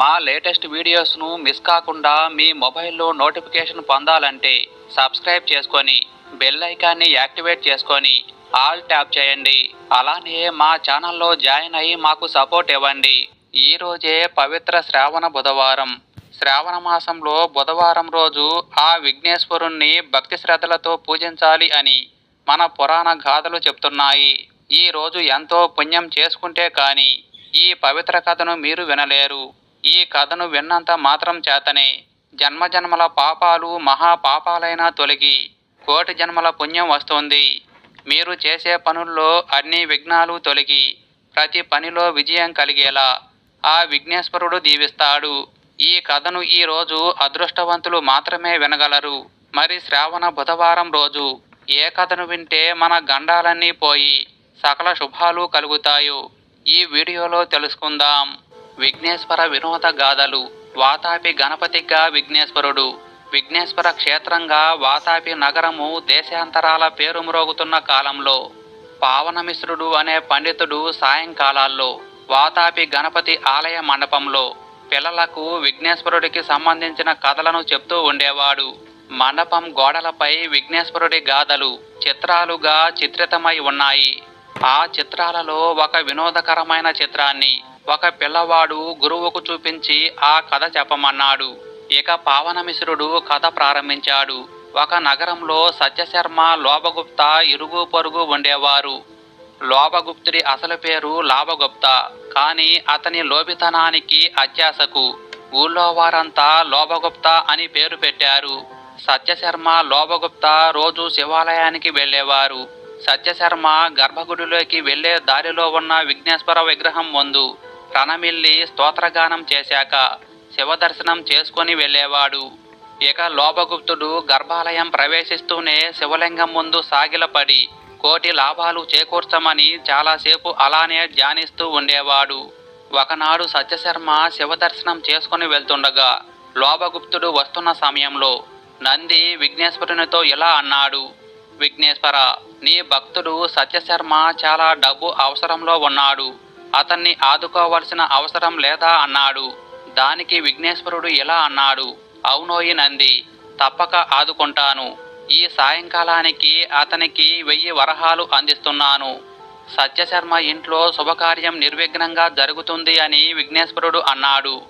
మా latest వీడియోస్ను miss కాకుండా మీ మొబైల్లో నోటిఫికేషన్ పొందాలంటే సబ్స్క్రైబ్ చేసుకొని బెల్ ఐకాన్ని యాక్టివేట్ చేసుకొని ఆల్ ట్యాప్ చేయండి. అలానే మా ఛానల్లో జాయిన్ అయ్యి మాకు సపోర్ట్ ఇవ్వండి. ఈ రోజే పవిత్ర శ్రావణ బుధవారం. శ్రావణ మాసంలో బుధవారం రోజు ఆ విఘ్నేశ్వరుణ్ణి భక్తి శ్రద్ధలతో పూజించాలి అని మన పురాణ గాథలు చెప్తున్నాయి. ఈ రోజు ఎంతో పుణ్యం చేసుకుంటే కానీ ఈ పవిత్ర కథను మీరు వినలేరు. ఈ కథను విన్నంత మాత్రం చేతనే జన్మజన్మల పాపాలు మహాపాపాలైనా తొలగి కోటి జన్మల పుణ్యం వస్తుంది. మీరు చేసే పనుల్లో అన్ని విఘ్నాలు తొలగి ప్రతి పనిలో విజయం కలిగేలా ఆ విఘ్నేశ్వరుడు దీవిస్తాడు. ఈ కథను ఈరోజు అదృష్టవంతులు మాత్రమే వినగలరు. మరి శ్రావణ బుధవారం రోజు ఏ కథను వింటే మన గండాలన్నీ పోయి సకల శుభాలు కలుగుతాయో ఈ వీడియోలో తెలుసుకుందాం. విఘ్నేశ్వర వినోద గాథలు. వాతాపి గణపతిగా విఘ్నేశ్వరుడు. విఘ్నేశ్వర క్షేత్రంగా వాతాపి నగరము దేశాంతరాల పేరు మ్రోగుతున్న కాలంలో. పావనమిశ్రుడు అనే పండితుడు సాయంకాలాల్లో వాతాపి గణపతి ఆలయ మండపంలో పిల్లలకు విఘ్నేశ్వరుడికి సంబంధించిన కథలను చెప్తూ ఉండేవాడు. మండపం గోడలపై విఘ్నేశ్వరుడి గాథలు చిత్రాలుగా చిత్రితమై ఉన్నాయి. ఆ చిత్రాలలో ఒక వినోదకరమైన చిత్రాన్ని ఒక పిల్లవాడు గురువుకు చూపించి ఆ కథ చెప్పమన్నాడు. ఇక పావనమిశ్రుడు కథ ప్రారంభించాడు. ఒక నగరంలో సత్యశర్మ లోభగుప్త ఇరుగు పొరుగు ఉండేవారు. లోభగుప్తుడి అసలు పేరు లాభగుప్త. కానీ అతని లోభితనానికి అత్యాశకు. ఊళ్ళో వారంతా లోభగుప్త అని పేరు పెట్టారు. సత్యశర్మ లోభగుప్త రోజు శివాలయానికి వెళ్ళేవారు. సత్యశర్మ గర్భగుడిలోకి వెళ్ళే దారిలో ఉన్న విఘ్నేశ్వర విగ్రహం ముందు తనమిల్లి స్తోత్రగానం చేశాక శివదర్శనం చేసుకొని వెళ్ళేవాడు. ఇక లోపగుప్తుడు గర్భాలయం ప్రవేశిస్తూనే శివలింగం ముందు సాగిలపడి కోటి లాభాలు చేకూర్చమని చాలాసేపు అలానే ధ్యానిస్తూ ఉండేవాడు. ఒకనాడు సత్యశర్మ శివదర్శనం చేసుకుని వెళ్తుండగా లోభగుప్తుడు వస్తున్న సమయంలో నంది విఘ్నేశ్వరునితో ఇలా అన్నాడు విఘ్నేశ్వర నీ భక్తుడు సత్యశర్మ చాలా డబ్బు అవసరంలో ఉన్నాడు. అతన్ని ఆదుకోవలసిన అవసరం లేదా అన్నాడు. దానికి విఘ్నేశ్వరుడు ఇలా అన్నాడు. అవునోయి నంది తప్పక ఆదుకుంటాను. ఈ సాయంకాలానికి అతనికి వెయ్యి వరహాలు అందిస్తున్నాను. సత్యశర్మ ఇంట్లో శుభకార్యం నిర్విఘ్నంగా జరుగుతుంది అని విఘ్నేశ్వరుడు అన్నాడు.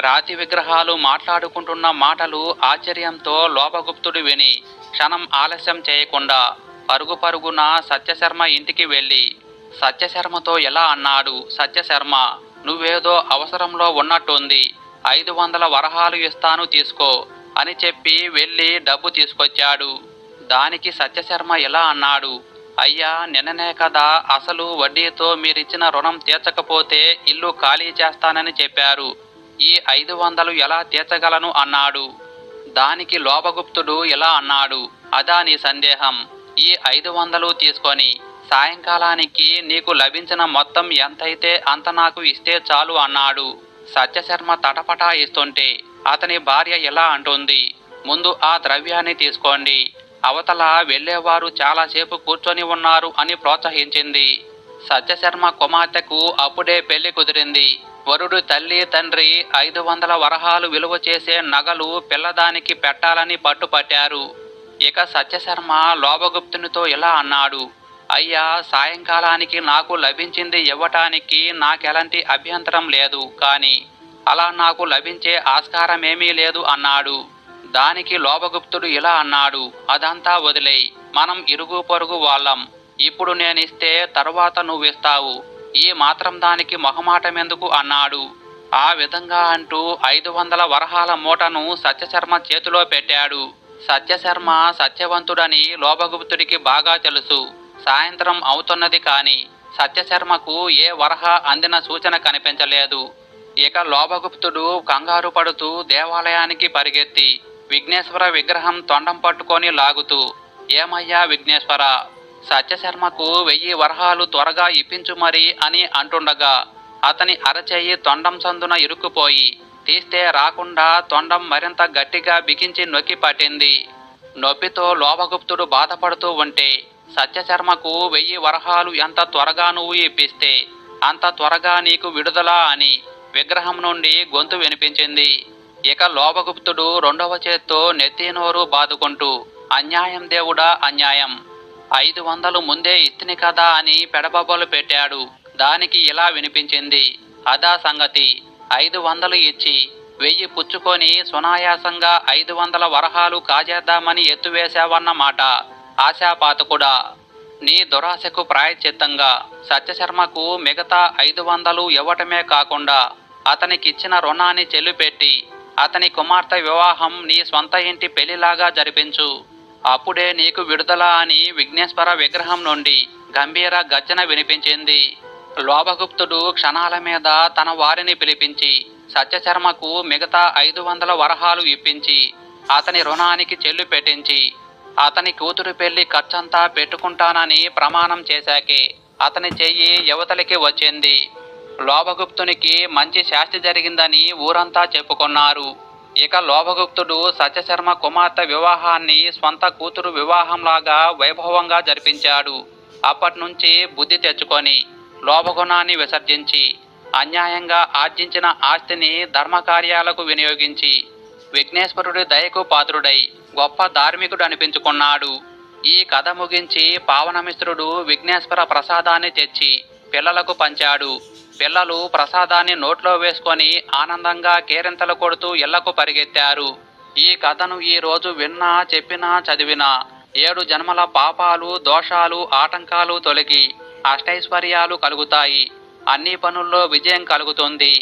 రాతి విగ్రహాలు మాట్లాడుకుంటున్న మాటలు ఆశ్చర్యంతో లోపగుప్తుడు విని క్షణం ఆలస్యం చేయకుండా పరుగు పరుగున సత్యశర్మ ఇంటికి వెళ్ళి సత్యశర్మతో ఎలా అన్నాడు? సత్యశర్మ నువ్వేదో అవసరంలో ఉన్నట్టుంది. ఐదు వందల వరహాలు ఇస్తాను తీసుకో అని చెప్పి వెళ్ళి డబ్బు తీసుకొచ్చాడు. దానికి సత్యశర్మ ఎలా అన్నాడు? అయ్యా నిన్ననే కదా అసలు వడ్డీతో మీరిచ్చిన రుణం తీర్చకపోతే ఇల్లు ఖాళీ చేస్తానని చెప్పారు. ఈ ఐదు వందలు ఎలా తీర్చగలను అన్నాడు. దానికి లోపగుప్తుడు ఇలా అన్నాడు? అదా నీ సందేహం. ఈ ఐదు వందలు తీసుకొని సాయంకాలానికి నీకు లభించిన మొత్తం ఎంతైతే అంత నాకు ఇస్తే చాలు అన్నాడు. సత్యశర్మ తటపటా ఇస్తుంటే అతని భార్య ఎలా అంటుంది ముందు ఆ ద్రవ్యాన్ని తీసుకోండి. అవతల వెళ్ళేవారు చాలాసేపు కూర్చొని ఉన్నారు అని ప్రోత్సహించింది. సత్యశర్మ కుమార్తెకు అప్పుడే పెళ్ళి కుదిరింది. వరుడు తల్లి తండ్రి ఐదు వందల వరహాలు విలువ చేసే నగలు పిల్లదానికి పెట్టాలని పట్టుపట్టారు. ఇక సత్యశర్మ లోభగుప్తునితో ఇలా అన్నాడు అయ్యా సాయంకాలానికి నాకు లభించింది ఇవ్వటానికి నాకెలాంటి అభ్యంతరం లేదు. కానీ అలా నాకు లభించే ఆస్కారమేమీ లేదు అన్నాడు. దానికి లోపగుప్తుడు ఇలా అన్నాడు అదంతా వదిలేయి. మనం ఇరుగు పొరుగు వాళ్ళం. ఇప్పుడు నేనిస్తే తరువాత నువ్విస్తావు ఈ మాత్రం దానికి మొహమాటమెందుకు? అన్నాడు. ఆ విధంగా అంటూ ఐదు వందల వరహాల మూటను సత్యశర్మ చేతిలో పెట్టాడు. సత్యశర్మ సత్యవంతుడని లోపగుప్తుడికి బాగా తెలుసు. సాయంత్రం అవుతున్నది కాని సత్యశర్మకు ఏ వరహ అందిన సూచన కనిపించలేదు. ఇక లోభగుప్తుడు కంగారు పడుతూ దేవాలయానికి పరిగెత్తి విఘ్నేశ్వర విగ్రహం తొండం పట్టుకొని లాగుతూ ఏమయ్యా విఘ్నేశ్వర సత్యశర్మకు వెయ్యి వరహాలు త్వరగా ఇప్పించు మరి అని అంటుండగా అతని అరచేయి తొండం సందున ఇరుక్కుపోయి తీస్తే రాకుండా తొండం మరింత గట్టిగా బిగించి నొక్కి పట్టింది. నొప్పితో లోభగుప్తుడు బాధపడుతూ ఉంటే సత్యశర్మకు వెయ్యి వరహాలు ఎంత త్వరగా నువ్వు ఇప్పిస్తే అంత త్వరగా నీకు విడుదల అని విగ్రహం నుండి గొంతు వినిపించింది. ఇక లోపగుప్తుడు రెండవ చేత్తో నెత్తినోరు బాదుకుంటూ అన్యాయం దేవుడా అన్యాయం. ఐదు వందలు ముందే ఇత్తిని కదా అని పెడబొబ్బలు పెట్టాడు. దానికి ఇలా వినిపించింది అదా సంగతి. ఐదు వందలు ఇచ్చి వెయ్యి పుచ్చుకొని సునాయాసంగా ఐదు వందల వరహాలు కాజేద్దామని ఎత్తువేశావన్నమాట. ఆశాపాతకుడా నీ దురాశకు ప్రాయశ్చిత్తంగా సత్యశర్మకు మిగతా ఐదు వందలు ఇవ్వటమే కాకుండా అతనికిచ్చిన రుణాన్ని చెల్లిపెట్టి అతని కుమార్తె వివాహం నీ స్వంత ఇంటి పెళ్ళిలాగా జరిపించు. అప్పుడే నీకు విడుదల అని విఘ్నేశ్వర విగ్రహం నుండి గంభీర గర్జన వినిపించింది. లోభగుప్తుడు క్షణాల మీద తన వారిని పిలిపించి సత్యశర్మకు మిగతా ఐదు వందల వరహాలు ఇప్పించి అతని రుణానికి చెల్లు పెట్టించి అతని కూతురు పెళ్ళి ఖర్చంతా పెట్టుకుంటానని ప్రమాణం చేశాకే అతని చెయ్యి యువతలికి వచ్చింది. లోభగుప్తునికి మంచి శాస్తి జరిగిందని ఊరంతా చెప్పుకున్నారు. ఇక లోభగుప్తుడు సత్యశర్మ కుమార్తె వివాహాన్ని స్వంత కూతురు వివాహంలాగా వైభవంగా జరిపించాడు. అప్పటి నుంచి బుద్ధి తెచ్చుకొని లోభగుణాన్ని విసర్జించి అన్యాయంగా ఆర్జించిన ఆస్తిని ధర్మకార్యాలకు వినియోగించి విఘ్నేశ్వరుడి దయకు పాత్రుడై గొప్ప ధార్మికుడు అనిపించుకున్నాడు. ఈ కథ ముగించి పావనమిశ్రుడు విఘ్నేశ్వర ప్రసాదాన్ని తెచ్చి పిల్లలకు పంచాడు. పిల్లలు ప్రసాదాన్ని నోట్లో వేసుకొని ఆనందంగా కేరింతలు కొడుతూ ఇళ్ళకు పరిగెత్తారు. ఈ కథను ఈ రోజు విన్నా చెప్పినా చదివినా ఏడు జన్మల పాపాలు దోషాలు ఆటంకాలు తొలగి అష్టైశ్వర్యాలు కలుగుతాయి. అన్ని పనుల్లో విజయం కలుగుతుంది.